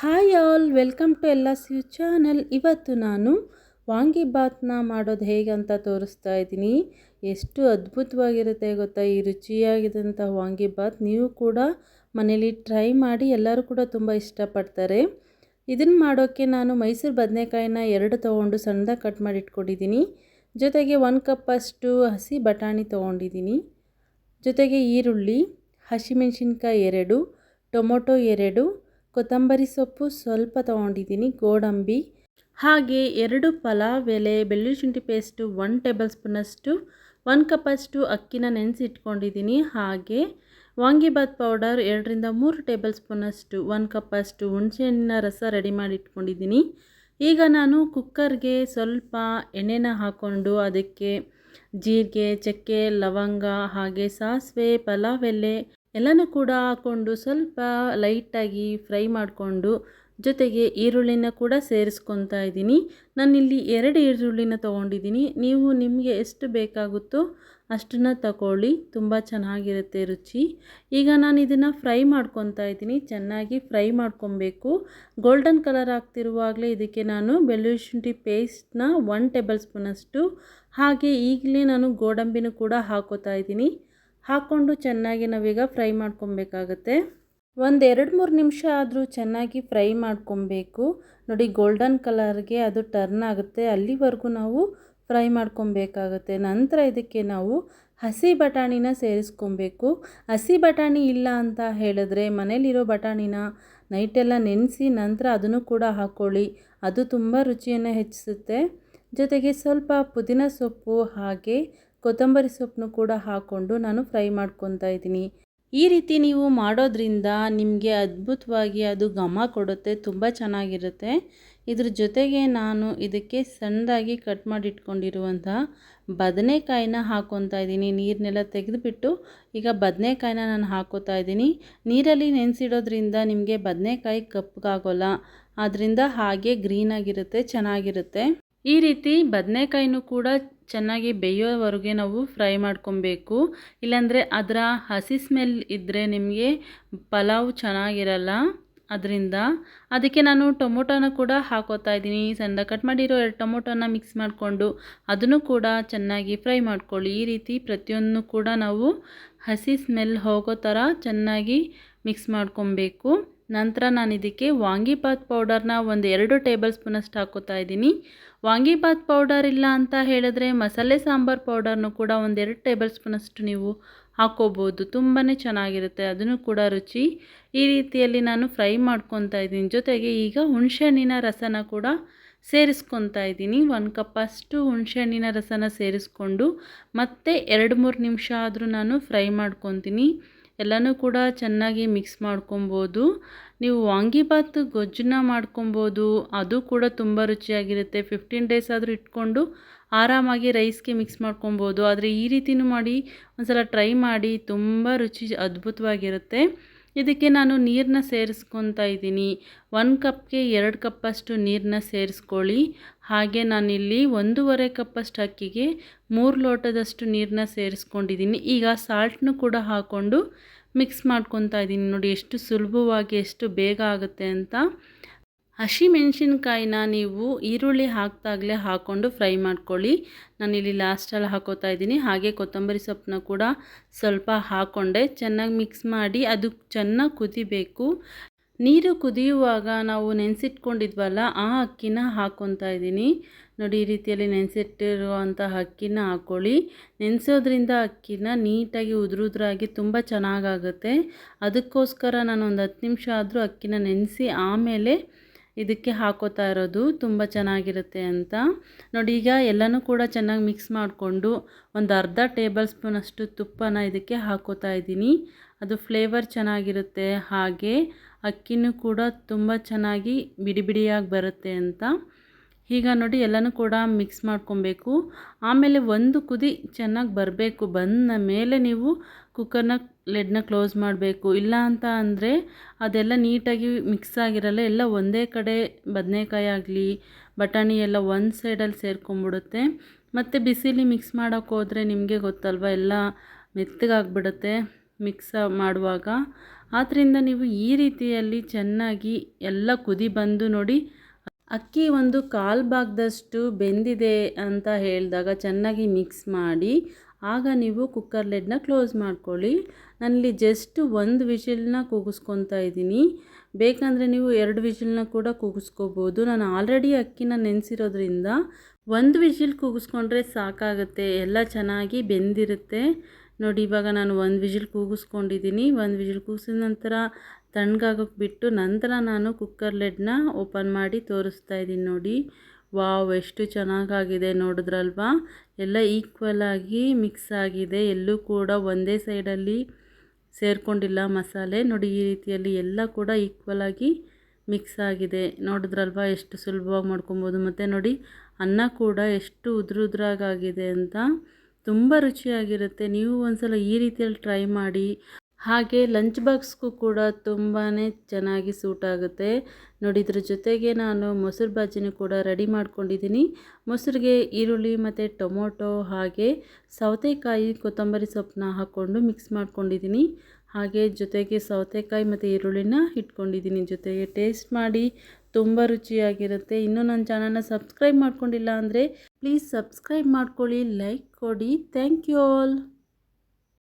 Hi all, welcome to ಎಲ್ಲ ಸ್ಯೂ channel. ಇವತ್ತು ನಾನು ವಾಂಗಿಬಾತ್ನ ಮಾಡೋದು ಹೇಗೆ ಅಂತ ತೋರಿಸ್ತಾ ಇದ್ದೀನಿ. ಎಷ್ಟು ಅದ್ಭುತವಾಗಿರುತ್ತೆ ಗೊತ್ತಾ, ಈ ರುಚಿಯಾಗಿದ್ದಂಥ ವಾಂಗಿಬಾತ್ ನೀವು ಕೂಡ ಮನೇಲಿ ಟ್ರೈ ಮಾಡಿ, ಎಲ್ಲರೂ ಕೂಡ ತುಂಬ ಇಷ್ಟಪಡ್ತಾರೆ. ಇದನ್ನು ಮಾಡೋಕ್ಕೆ ನಾನು ಮೈಸೂರು ಬದನೆಕಾಯಿನ ಎರಡು ತೊಗೊಂಡು ಸಣ್ಣದಾಗಿ ಕಟ್ ಮಾಡಿ ಇಟ್ಕೊಂಡಿದ್ದೀನಿ. ಜೊತೆಗೆ ಒನ್ ಕಪ್ಪಷ್ಟು ಹಸಿ ಬಟಾಣಿ ತೊಗೊಂಡಿದ್ದೀನಿ. ಜೊತೆಗೆ ಈರುಳ್ಳಿ, ಹಸಿಮೆಣಸಿನ್ಕಾಯಿ ಎರಡು, ಟೊಮೊಟೊ ಎರಡು ಕೊತ್ತಂಬರಿ ಸೊಪ್ಪು ಸ್ವಲ್ಪ ತೊಗೊಂಡಿದ್ದೀನಿ, ಗೋಡಂಬಿ. ಹಾಗೆ ಎರಡು ಪಲಾವ್, ಎಲೆ ಬೆಳ್ಳುಳ್ಳಿ ಶುಂಠಿ ಪೇಸ್ಟು ಒನ್ ಟೇಬಲ್ ಸ್ಪೂನಷ್ಟು ಒನ್ ಕಪ್ಪಷ್ಟು ಅಕ್ಕಿನ ನೆನೆಸಿಟ್ಕೊಂಡಿದ್ದೀನಿ. ಹಾಗೆ ವಾಂಗಿಬಾತ್ ಪೌಡರ್ ಎರಡರಿಂದ ಮೂರು ಟೇಬಲ್ ಸ್ಪೂನಷ್ಟು ಒಂದು ಕಪ್ಪಷ್ಟು ಹುಣಸೆಹಣ್ಣಿನ ರಸ ರೆಡಿ ಮಾಡಿ ಇಟ್ಕೊಂಡಿದ್ದೀನಿ ಈಗ ನಾನು ಕುಕ್ಕರ್ಗೆ ಸ್ವಲ್ಪ ಎಣ್ಣೆನ ಹಾಕ್ಕೊಂಡು ಅದಕ್ಕೆ ಜೀರಿಗೆ, ಚಕ್ಕೆ, ಲವಂಗ ಹಾಗೆ ಸಾಸಿವೆ, ಪಲಾವ್, ಎಲೆ ಎಲ್ಲನೂ ಕೂಡ ಹಾಕ್ಕೊಂಡು ಸ್ವಲ್ಪ ಲೈಟಾಗಿ ಫ್ರೈ ಮಾಡಿಕೊಂಡು ಜೊತೆಗೆ ಈರುಳ್ಳಿನ ಕೂಡ ಸೇರಿಸ್ಕೊತಾ ಇದ್ದೀನಿ. ನಾನಿಲ್ಲಿ ಎರಡು ಈರುಳ್ಳಿನ ತೊಗೊಂಡಿದ್ದೀನಿ. ನೀವು ನಿಮಗೆ ಎಷ್ಟು ಬೇಕಾಗುತ್ತೋ ಅಷ್ಟನ್ನು ತಗೊಳ್ಳಿ. ತುಂಬ ಚೆನ್ನಾಗಿರುತ್ತೆ ರುಚಿ. ಈಗ ನಾನು ಇದನ್ನು ಫ್ರೈ ಮಾಡ್ಕೊತಾ ಇದ್ದೀನಿ. ಚೆನ್ನಾಗಿ ಫ್ರೈ ಮಾಡ್ಕೊಬೇಕು. ಗೋಲ್ಡನ್ ಕಲರ್ ಆಗ್ತಿರುವಾಗಲೇ ಇದಕ್ಕೆ ನಾನು ಬೆಳ್ಳುಳ್ಳಿ ಶುಂಠಿ ಪೇಸ್ಟ್ನ ಒನ್ ಟೇಬಲ್ ಸ್ಪೂನಷ್ಟು ಹಾಗೆ ಈಗಲೇ ನಾನು ಗೋಡಂಬಿನೂ ಕೂಡ ಹಾಕೋತಾ ಇದ್ದೀನಿ. ಹಾಕ್ಕೊಂಡು ಚೆನ್ನಾಗಿ ನಾವೀಗ ಫ್ರೈ ಮಾಡ್ಕೊಬೇಕಾಗತ್ತೆ. ಒಂದು ಎರಡು ಮೂರು ನಿಮಿಷ ಆದರೂ ಚೆನ್ನಾಗಿ ಫ್ರೈ ಮಾಡ್ಕೊಬೇಕು. ನೋಡಿ ಗೋಲ್ಡನ್ ಕಲರ್ಗೆ ಅದು ಟರ್ನ್ ಆಗುತ್ತೆ. ಅಲ್ಲಿವರೆಗೂ ನಾವು ಫ್ರೈ ಮಾಡ್ಕೊಬೇಕಾಗತ್ತೆ. ನಂತರ ಇದಕ್ಕೆ ನಾವು ಹಸಿ ಬಟಾಣಿನ ಸೇರಿಸ್ಕೊಬೇಕು. ಹಸಿ ಬಟಾಣಿ ಇಲ್ಲ ಅಂತ ಹೇಳಿದ್ರೆ ಮನೇಲಿರೋ ಬಟಾಣಿನ ನೈಟೆಲ್ಲ ನೆನೆಸಿ ನಂತರ ಅದನ್ನು ಕೂಡ ಹಾಕ್ಕೊಳ್ಳಿ ಅದು ತುಂಬ ರುಚಿಯನ್ನು ಹೆಚ್ಚಿಸುತ್ತೆ. ಜೊತೆಗೆ ಸ್ವಲ್ಪ ಪುದೀನ ಸೊಪ್ಪು ಹಾಗೆ ಕೊತ್ತಂಬರಿ ಸೊಪ್ಪನ್ನು ಕೂಡ ಹಾಕ್ಕೊಂಡು ನಾನು ಫ್ರೈ ಮಾಡ್ಕೊತಾ ಇದ್ದೀನಿ. ಈ ರೀತಿ ನೀವು ಮಾಡೋದ್ರಿಂದ ನಿಮಗೆ ಅದ್ಭುತವಾಗಿ ಅದು ಘಮ ಕೊಡುತ್ತೆ, ತುಂಬ ಚೆನ್ನಾಗಿರುತ್ತೆ. ಇದ್ರ ಜೊತೆಗೆ ನಾನು ಇದಕ್ಕೆ ಸಣ್ಣದಾಗಿ ಕಟ್ ಮಾಡಿ ಇಟ್ಕೊಂಡಿರುವಂಥ ಬದನೆಕಾಯಿನ ಹಾಕ್ಕೊತಾ ಇದ್ದೀನಿ. ನೀರನ್ನೆಲ್ಲ ತೆಗೆದುಬಿಟ್ಟು ಈಗ ಬದನೆಕಾಯಿನ ನಾನು ಹಾಕೋತಾ ಇದ್ದೀನಿ. ನೀರಲ್ಲಿ ನೆನೆಸಿಡೋದ್ರಿಂದ ನಿಮಗೆ ಬದನೆಕಾಯಿ ಕಪ್ಪಗಾಗೋಲ್ಲ ಆದ್ದರಿಂದ ಹಾಗೆ ಗ್ರೀನಾಗಿರುತ್ತೆ ಚೆನ್ನಾಗಿರುತ್ತೆ. ಈ ರೀತಿ ಬದನೆಕಾಯಿನೂ ಕೂಡ ಚೆನ್ನಾಗಿ ಬೇಯೋವರೆಗೆ ನಾವು ಫ್ರೈ ಮಾಡ್ಕೊಬೇಕು. ಇಲ್ಲಾಂದರೆ ಅದರ ಹಸಿ ಸ್ಮೆಲ್ ಇದ್ದರೆ ನಿಮಗೆ ಪಲಾವ್ ಚೆನ್ನಾಗಿರಲ್ಲ ಅದರಿಂದ. ಅದಕ್ಕೆ ನಾನು ಟೊಮೊಟೊನ ಕೂಡ ಹಾಕೋತಾ ಇದ್ದೀನಿ. ಸಣ್ಣ ಕಟ್ ಮಾಡಿರೋ ಎರಡು ಟೊಮೊಟೊನ ಮಿಕ್ಸ್ ಮಾಡಿಕೊಂಡು ಅದನ್ನು ಕೂಡ ಚೆನ್ನಾಗಿ ಫ್ರೈ ಮಾಡ್ಕೊಳ್ಳಿ. ಈ ರೀತಿ ಪ್ರತಿಯೊಂದು ಕೂಡ ನಾವು ಹಸಿ ಸ್ಮೆಲ್ ಹೋಗೋ ಥರ ಚೆನ್ನಾಗಿ ಮಿಕ್ಸ್ ಮಾಡ್ಕೊಬೇಕು. ನಂತರ ನಾನು ಇದಕ್ಕೆ ವಾಂಗಿಬಾತ್ ಪೌಡರ್ನ ಒಂದು ಎರಡು ಟೇಬಲ್ ಸ್ಪೂನಷ್ಟು ಹಾಕೋತಾ ಇದ್ದೀನಿ. ವಾಂಗಿಬಾತ್ ಪೌಡರ್ ಇಲ್ಲ ಅಂತ ಹೇಳಿದ್ರೆ ಮಸಾಲೆ ಸಾಂಬಾರು ಪೌಡರ್ನು ಕೂಡ ಒಂದೆರಡು ಟೇಬಲ್ ಸ್ಪೂನಷ್ಟು ನೀವು ಹಾಕೋಬೋದು. ತುಂಬಾ ಚೆನ್ನಾಗಿರುತ್ತೆ, ಅದನ್ನು ಕೂಡ ರುಚಿ. ಈ ರೀತಿಯಲ್ಲಿ ನಾನು ಫ್ರೈ ಮಾಡ್ಕೊತಾ ಇದ್ದೀನಿ. ಜೊತೆಗೆ ಈಗ ಹುಣಸೆಹಣ್ಣಿನ ರಸನ ಕೂಡ ಸೇರಿಸ್ಕೊತಾ ಇದ್ದೀನಿ. ಒಂದು ಕಪ್ಪಷ್ಟು ಹುಣಸೆಹಣ್ಣಿನ ರಸನ ಸೇರಿಸ್ಕೊಂಡು ಮತ್ತೆ ಎರಡು ಮೂರು ನಿಮಿಷ ಆದರೂ ನಾನು ಫ್ರೈ ಮಾಡ್ಕೊತೀನಿ. ಎಲ್ಲನೂ ಕೂಡ ಚೆನ್ನಾಗಿ ಮಿಕ್ಸ್ ಮಾಡ್ಕೊಬೋದು. ನೀವು ವಾಂಗಿಬಾತ್ ಗೊಜ್ಜನ್ನ ಮಾಡ್ಕೊಬೋದು. ಅದು ಕೂಡ ತುಂಬ ರುಚಿಯಾಗಿರುತ್ತೆ. ಫಿಫ್ಟೀನ್ ಡೇಸ್ ಆದರೂ ಇಟ್ಕೊಂಡು ಆರಾಮಾಗಿ ರೈಸ್ಗೆ ಮಿಕ್ಸ್ ಮಾಡ್ಕೊಬೋದು. ಆದರೆ ಈ ರೀತಿಯೂ ಮಾಡಿ ಒಂದ್ಸಲ ಟ್ರೈ ಮಾಡಿ ತುಂಬ ರುಚಿ ಅದ್ಭುತವಾಗಿರುತ್ತೆ. ಇದಕ್ಕೆ ನಾನು ನೀರನ್ನ ಸೇರಿಸ್ಕೊತಾ ಇದ್ದೀನಿ. ಒಂದು ಕಪ್ಗೆ ಎರಡು ಕಪ್ಪಷ್ಟು ನೀರನ್ನ ಸೇರಿಸ್ಕೊಳ್ಳಿ. ಹಾಗೆ ನಾನಿಲ್ಲಿ ಒಂದೂವರೆ ಕಪ್ಪಷ್ಟು ಅಕ್ಕಿಗೆ ಮೂರು ಲೋಟದಷ್ಟು ನೀರನ್ನ ಸೇರಿಸ್ಕೊಂಡಿದ್ದೀನಿ. ಈಗ ಸಾಲ್ಟ್ನು ಕೂಡ ಹಾಕ್ಕೊಂಡು ಮಿಕ್ಸ್ ಮಾಡ್ಕೊತಾ ಇದ್ದೀನಿ. ನೋಡಿ, ಎಷ್ಟು ಸುಲಭವಾಗಿ, ಎಷ್ಟು ಬೇಗ ಆಗುತ್ತೆ ಅಂತ. ಹಸಿ ಮೆಣಸಿನ್ಕಾಯಿನ ನೀವು ಈರುಳ್ಳಿ ಹಾಕ್ತಾಗಲೇ ಹಾಕ್ಕೊಂಡು ಫ್ರೈ ಮಾಡ್ಕೊಳ್ಳಿ. ನಾನಿಲ್ಲಿ ಲಾಸ್ಟಲ್ಲಿ ಹಾಕೋತಾ ಇದ್ದೀನಿ. ಹಾಗೆ ಕೊತ್ತಂಬರಿ ಸೊಪ್ಪನ್ನ ಕೂಡ ಸ್ವಲ್ಪ ಹಾಕ್ಕೊಂಡೆ ಚೆನ್ನಾಗಿ ಮಿಕ್ಸ್ ಮಾಡಿ ಅದು ಚೆನ್ನಾಗಿ ಕುದಿಬೇಕು. ನೀರು ಕುದಿಯುವಾಗ ನಾವು ನೆನೆಸಿಟ್ಕೊಂಡಿದ್ವಲ್ಲ, ಆ ಅಕ್ಕಿನ ಹಾಕ್ಕೊತಾ ಇದ್ದೀನಿ. ನೋಡಿ, ಈ ರೀತಿಯಲ್ಲಿ ನೆನೆಸಿಟ್ಟಿರುವಂಥ ಅಕ್ಕಿನ ಹಾಕ್ಕೊಳ್ಳಿ ನೆನೆಸೋದ್ರಿಂದ ಅಕ್ಕಿನ ನೀಟಾಗಿ ಉದುರುದ್ರಾಗಿ ತುಂಬ ಚೆನ್ನಾಗಾಗುತ್ತೆ. ಅದಕ್ಕೋಸ್ಕರ ನಾನು ಒಂದು ಹತ್ತು ನಿಮಿಷ ಆದರೂ ಅಕ್ಕಿನ ನೆನೆಸಿ ಆಮೇಲೆ ಇದಕ್ಕೆ ಹಾಕೋತಾ ಇರೋದು ತುಂಬ ಚೆನ್ನಾಗಿರುತ್ತೆ ಅಂತ. ನೋಡಿ, ಈಗ ಎಲ್ಲನೂ ಕೂಡ ಚೆನ್ನಾಗಿ ಮಿಕ್ಸ್ ಮಾಡಿಕೊಂಡು ಒಂದು ಅರ್ಧ ಟೇಬಲ್ ಸ್ಪೂನ್ ಅಷ್ಟು ತುಪ್ಪನ ಇದಕ್ಕೆ ಹಾಕೋತಾ ಇದ್ದೀನಿ. ಅದು ಫ್ಲೇವರ್ ಚೆನ್ನಾಗಿರುತ್ತೆ, ಹಾಗೆ ಅಕ್ಕಿನೂ ಕೂಡ ತುಂಬ ಚೆನ್ನಾಗಿ ಬಿಡಿ ಬಿಡಿಯಾಗಿ ಬರುತ್ತೆ ಅಂತ. ಈಗ ನೋಡಿ ಎಲ್ಲನೂ ಕೂಡ ಮಿಕ್ಸ್ ಮಾಡ್ಕೊಬೇಕು. ಆಮೇಲೆ ಒಂದು ಕುದಿ ಚೆನ್ನಾಗಿ ಬರಬೇಕು. ಬಂದ ಮೇಲೆ ನೀವು ಕುಕ್ಕರ್ನ ಲೆಡ್ನ ಕ್ಲೋಸ್ ಮಾಡಬೇಕು. ಇಲ್ಲ ಅಂತ ಅಂದರೆ ಅದೆಲ್ಲ ನೀಟಾಗಿ ಮಿಕ್ಸ್ ಆಗಿರಲ್ಲ, ಎಲ್ಲ ಒಂದೇ ಕಡೆ ಬದನೆಕಾಯಿ ಆಗಲಿ, ಬಟಾಣಿ ಎಲ್ಲ ಒಂದು ಸೈಡಲ್ಲಿ ಸೇರ್ಕೊಂಬಿಡುತ್ತೆ ಮತ್ತು ಬಿಸಿಲಿ ಮಿಕ್ಸ್ ಮಾಡೋಕ್ಕೆ ಹೋದರೆ ನಿಮಗೆ ಗೊತ್ತಲ್ವ, ಎಲ್ಲ ಮೆತ್ತಗಾಗ್ಬಿಡುತ್ತೆ ಮಿಕ್ಸ್ ಮಾಡುವಾಗ. ಆದ್ದರಿಂದ ನೀವು ಈ ರೀತಿಯಲ್ಲಿ ಚೆನ್ನಾಗಿ ಎಲ್ಲ ಕುದಿ ಬಂದು ನೋಡಿ ಅಕ್ಕಿ ಒಂದು ಕಾಲು ಭಾಗದಷ್ಟು ಬೆಂದಿದೆ ಅಂತ ಹೇಳಿದಾಗ ಚೆನ್ನಾಗಿ ಮಿಕ್ಸ್ ಮಾಡಿ, ಆಗ ನೀವು ಕುಕ್ಕರ್ ಲೆಡ್ನ ಕ್ಲೋಸ್ ಮಾಡ್ಕೊಳ್ಳಿ. ನನ್ನಲ್ಲಿ ಜಸ್ಟ್ ಒಂದು ವಿಷಿಲ್ನ ಕೂಗಿಸ್ಕೊತಾ ಇದ್ದೀನಿ. ಬೇಕಂದರೆ ನೀವು ಎರಡು ವಿಷಿಲ್ನ ಕೂಡ ಕೂಗಿಸ್ಕೋಬೋದು. ನಾನು ಆಲ್ರೆಡಿ ಅಕ್ಕಿನ ನೆನೆಸಿರೋದ್ರಿಂದ ಒಂದು ವಿಷಿಲ್ ಕೂಗಿಸ್ಕೊಂಡ್ರೆ ಸಾಕಾಗುತ್ತೆ, ಎಲ್ಲ ಚೆನ್ನಾಗಿ ಬೆಂದಿರುತ್ತೆ. ನೋಡಿ, ಇವಾಗ ನಾನು ಒಂದು ವಿಜಿಲ್ ಕೂಗಿಸ್ಕೊಂಡಿದ್ದೀನಿ. ಒಂದು ವಿಜಿಲ್ ಕೂಗಿಸಿದ ನಂತರ ತಣ್ಣಗಾಗೋಕ್ಕೆ ಬಿಟ್ಟು ನಂತರ ನಾನು ಕುಕ್ಕರ್ ಲೆಡ್ನ ಓಪನ್ ಮಾಡಿ ತೋರಿಸ್ತಾ ಇದ್ದೀನಿ ನೋಡಿ. ವಾವ್, ಎಷ್ಟು ಚೆನ್ನಾಗಾಗಿದೆ ನೋಡಿದ್ರಲ್ವಾ? ಎಲ್ಲ ಈಕ್ವಲ್ ಆಗಿ ಮಿಕ್ಸ್ ಆಗಿದೆ. ಎಲ್ಲೂ ಕೂಡ ಒಂದೇ ಸೈಡಲ್ಲಿ ಸೇರಿಕೊಂಡಿಲ್ಲ ಮಸಾಲೆ. ನೋಡಿ, ಈ ರೀತಿಯಲ್ಲಿ ಎಲ್ಲ ಕೂಡ ಈಕ್ವಲ್ ಆಗಿ ಮಿಕ್ಸ್ ಆಗಿದೆ. ನೋಡಿದ್ರಲ್ವಾ, ಎಷ್ಟು ಸುಲಭವಾಗಿ ಮಾಡ್ಕೊಬೋದು. ಮತ್ತು ನೋಡಿ, ಅನ್ನ ಕೂಡ ಎಷ್ಟು ಉದುರುದ್ರಾಗಾಗಿದೆ ಅಂತ. ತುಂಬ ರುಚಿಯಾಗಿರುತ್ತೆ. ನೀವು ಒಂದ್ಸಲ ಈ ರೀತಿಯಲ್ಲಿ ಟ್ರೈ ಮಾಡಿ. ಹಾಗೆ ಲಂಚ್ ಬಾಕ್ಸ್ಗೂ ಕೂಡ ತುಂಬಾ ಚೆನ್ನಾಗಿ ಸೂಟ್ ಆಗುತ್ತೆ. ನೋಡಿ, ಇದ್ರ ಜೊತೆಗೆ ನಾನು ಮೊಸರು ಬಾಜಿನೂ ಕೂಡ ರೆಡಿ ಮಾಡ್ಕೊಂಡಿದ್ದೀನಿ. ಮೊಸರಿಗೆ ಈರುಳ್ಳಿ ಮತ್ತು ಟೊಮೊಟೊ ಹಾಗೆ ಸೌತೆಕಾಯಿ, ಕೊತ್ತಂಬರಿ ಸೊಪ್ಪನ್ನ ಹಾಕ್ಕೊಂಡು ಮಿಕ್ಸ್ ಮಾಡ್ಕೊಂಡಿದ್ದೀನಿ. ಹಾಗೆ ಜೊತೆಗೆ ಸೌತೆಕಾಯಿ ಮತ್ತು ಈರುಳ್ಳಿನ ಇಟ್ಕೊಂಡಿದ್ದೀನಿ. ಜೊತೆಗೆ ಟೇಸ್ಟ್ ಮಾಡಿ ತುಂಬ ರುಚಿಯಾಗಿರುತ್ತೆ. ಇನ್ನೂ ನನ್ನ ಚಾನಲ್ನ ಸಬ್ಸ್ಕ್ರೈಬ್ ಮಾಡ್ಕೊಂಡಿಲ್ಲ ಅಂದರೆ ಪ್ಲೀಸ್ ಸಬ್ಸ್ಕ್ರೈಬ್ ಮಾಡ್ಕೊಳ್ಳಿ, ಲೈಕ್ ಕೊಡಿ. Thank you all.